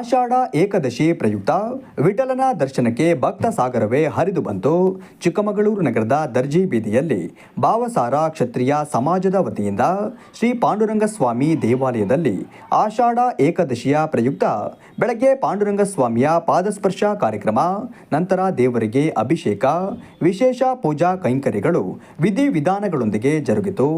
ಆಷಾಢ ಏಕದಶಿ ಪ್ರಯುಕ್ತ. ವಿಠಲನ ದರ್ಶನಕ್ಕೆ ಭಕ್ತ ಸಾಗರವೇ ಹರಿದು ಬಂತು. ಚಿಕ್ಕಮಗಳೂರು ನಗರದ ದರ್ಜಿ ಬೀದಿಯಲ್ಲಿ ಭಾವಸಾರ ಕ್ಷತ್ರಿಯ ಸಮಾಜದ ವತಿಯಿಂದ ಶ್ರೀ ಪಾಂಡುರಂಗಸ್ವಾಮಿ ದೇವಾಲಯದಲ್ಲಿ ಆಷಾಢ ಏಕದಶಿಯ ಪ್ರಯುಕ್ತ. ಬೆಳಗ್ಗೆ ಪಾಂಡುರಂಗ ಸ್ವಾಮಿಯ ಪಾದಸ್ಪರ್ಶ ಕಾರ್ಯಕ್ರಮ, ನಂತರ ದೇವರಿಗೆ ಅಭಿಷೇಕ, ವಿಶೇಷ ಪೂಜಾ ಕೈಂಕರ್ಯಗಳು, ವಿಧಿವಿಧಾನಗಳೊಂದಿಗೆ ಜರುಗಿತು.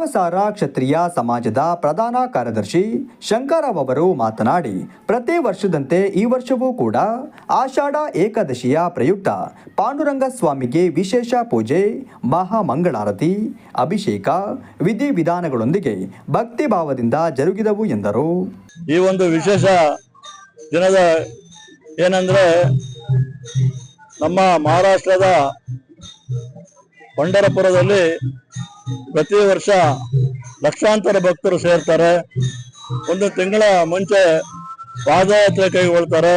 ಭಾವಸಾರ ಕ್ಷತ್ರಿಯ ಸಮಾಜದ ಪ್ರಧಾನ ಕಾರ್ಯದರ್ಶಿ ಶಂಕರರಾವ್ ಅವರು ಮಾತನಾಡಿ, ಪ್ರತಿ ವರ್ಷದಂತೆ ಈ ವರ್ಷವೂ ಕೂಡ ಆಷಾಢ ಏಕಾದಶಿಯ ಪ್ರಯುಕ್ತ ಪಾಂಡುರಂಗ ಸ್ವಾಮಿಗೆ ವಿಶೇಷ ಪೂಜೆ, ಮಹಾಮಂಗಳಾರತಿ, ಅಭಿಷೇಕ, ವಿಧಿವಿಧಾನಗಳೊಂದಿಗೆ ಭಕ್ತಿಭಾವದಿಂದ ಜರುಗಿದವು ಎಂದರು. ಈ ಒಂದು ವಿಶೇಷ ದಿನದ ಏನಂದ್ರೆ ನಮ್ಮ ಮಹಾರಾಷ್ಟ್ರದ ಪಂಡರಪುರದಲ್ಲಿ ಪ್ರತಿ ವರ್ಷ ಲಕ್ಷಾಂತರ ಭಕ್ತರು ಸೇರ್ತಾರೆ. ಒಂದು ತಿಂಗಳ ಮುಂಚೆ ಪಾದಯಾತ್ರೆ ಕೈಗೊಳ್ತಾರೆ.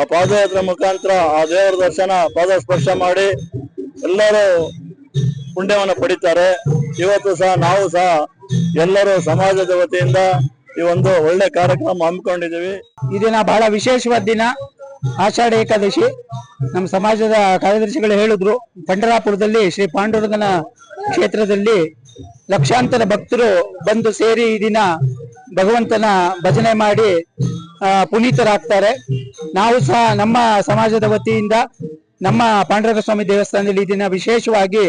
ಆ ಪಾದಯಾತ್ರೆ ಮುಖಾಂತರ ಆ ದೇವರ ದರ್ಶನ ಪಾದ ಸ್ಪರ್ಶ ಮಾಡಿ ಎಲ್ಲರೂ ಪುಣ್ಯವನ್ನು ಪಡಿತಾರೆ. ಇವತ್ತು ಸಹ ನಾವು ಸಹ ಎಲ್ಲರೂ ಸಮಾಜದ ವತಿಯಿಂದ ಈ ಒಂದು ಒಳ್ಳೆ ಕಾರ್ಯಕ್ರಮ ಹಮ್ಮಿಕೊಂಡಿದ್ದೀವಿ. ಈ ದಿನ ಬಹಳ ವಿಶೇಷವಾದ ದಿನ. ಆಷಾಢ ಏಕಾದಶಿ ನಮ್ಮ ಸಮಾಜದ ಕಾರ್ಯದರ್ಶಿಗಳು ಹೇಳಿದ್ರು. ಪಂಡರಾಪುರದಲ್ಲಿ ಶ್ರೀ ಪಾಂಡುರಂಗನ ಕ್ಷೇತ್ರದಲ್ಲಿ ಲಕ್ಷಾಂತರ ಭಕ್ತರು ಬಂದು ಸೇರಿ ಈ ದಿನ ಭಗವಂತನ ಭಜನೆ ಮಾಡಿ ಪುನೀತರಾಗ್ತಾರೆ. ನಾವು ಸಹ ನಮ್ಮ ಸಮಾಜದ ವತಿಯಿಂದ, ನಮ್ಮ ಪಾಂಡುರಂಗ ಸ್ವಾಮಿ ದೇವಸ್ಥಾನದಲ್ಲಿ ಈ ದಿನ ವಿಶೇಷವಾಗಿ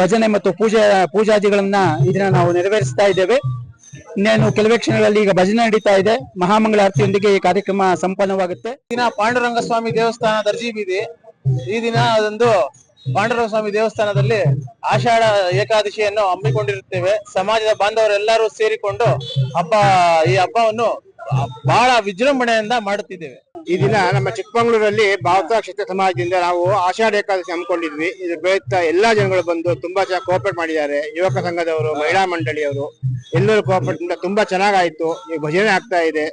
ಭಜನೆ ಮತ್ತು ಪೂಜೆ, ಪೂಜಾದಿಗಳನ್ನ ಇದನ್ನ ದಿನ ನಾವು ನೆರವೇರಿಸ್ತಾ ಇದ್ದೇವೆ. ಇನ್ನೇನು ಕೆಲವೇ ಕ್ಷಣಗಳಲ್ಲಿ ಈಗ ಭಜನೆ ನಡೀತಾ ಇದೆ. ಮಹಾಮಂಗಳಾರತಿಯೊಂದಿಗೆ ಈ ಕಾರ್ಯಕ್ರಮ ಸಂಪನ್ನವಾಗುತ್ತೆ. ದಿನ ಪಾಂಡುರಂಗ ಸ್ವಾಮಿ ದೇವಸ್ಥಾನ ದರ್ಜಿ ಬೀದಿ ಈ ದಿನ ಅದೊಂದು ಪಾಂಡುರಂಗ ಸ್ವಾಮಿ ದೇವಸ್ಥಾನದಲ್ಲಿ ಆಷಾಢ ಏಕಾದಶಿಯನ್ನು ಹಮ್ಮಿಕೊಂಡಿರುತ್ತೇವೆ. ಸಮಾಜದ ಬಾಂಧವರೆಲ್ಲರೂ ಸೇರಿಕೊಂಡು ಹಬ್ಬ, ಈ ಹಬ್ಬವನ್ನು ಬಹಳ ವಿಜೃಂಭಣೆಯಿಂದ ಮಾಡುತ್ತಿದ್ದೇವೆ. ಈ ದಿನ ನಮ್ಮ ಚಿಕ್ಕಮಗಳೂರಲ್ಲಿ ಭಾರತ ಕ್ಷೇತ್ರ ಸಮಾಜದಿಂದ ನಾವು ಆಷಾಢ ಏಕಾದಶಿ ಹಮ್ಮಿಕೊಂಡಿದ್ವಿ. ಇದು ಪ್ರಯುಕ್ತ ಎಲ್ಲಾ ಜನಗಳು ಬಂದು ತುಂಬಾ ಚೆನ್ನಾಗಿ ಕೋಪರೇಟ್ ಮಾಡಿದ್ದಾರೆ. ಯುವಕ ಸಂಘದವರು, ಮಹಿಳಾ ಮಂಡಳಿಯವರು. ಎಲ್ಲರೂ ಇಂದ ತುಂಬಾ ಚೆನ್ನಾಗಾಯ್ತು. ಈಗ ಭಜನೆ ಆಗ್ತಾ ಇದೆ.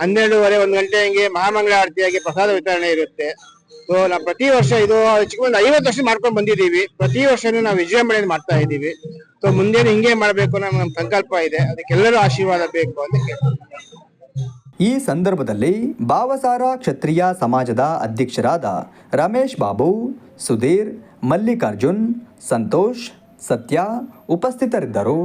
ಹನ್ನೆರಡೂವರೆ ಒಂದು ಗಂಟೆ ಹಂಗೆ ಮಹಾಮಂಗಳ ಆರತಿಯಾಗಿ ಪ್ರಸಾದ ವಿತರಣೆ ಇರುತ್ತೆ. ಸೊ ನಾವು ಪ್ರತಿ ವರ್ಷ ಇದು ಚಿಕ್ಕಮಂಗ್ಳೂರು ಐವತ್ತು ವರ್ಷ ಮಾಡ್ಕೊಂಡು ಬಂದಿದ್ದೀವಿ. ಪ್ರತಿ ವರ್ಷನೂ ನಾವು ವಿಜೃಂಭಣೆಯಿಂದ ಮಾಡ್ತಾ ಇದ್ದೀವಿ. ಸೊ ಮುಂದೇನು ಹಿಂಗೆ ಮಾಡಬೇಕು ಅನ್ನೋ ನಮ್ಮ ಸಂಕಲ್ಪ ಇದೆ. ಅದಕ್ಕೆಲ್ಲರೂ ಆಶೀರ್ವಾದ ಬೇಕು ಅಂತ ಈ ಸಂದರ್ಭದಲ್ಲಿ ಭಾವಸಾರ ಕ್ಷತ್ರಿಯ ಸಮಾಜದ ಅಧ್ಯಕ್ಷರಾದ ರಮೇಶ್ ಬಾಬು, ಸುಧೀರ್, ಮಲ್ಲಿಕಾರ್ಜುನ್, ಸಂತೋಷ್, ಸತ್ಯ ಉಪಸ್ಥಿತರಿದ್ದರು.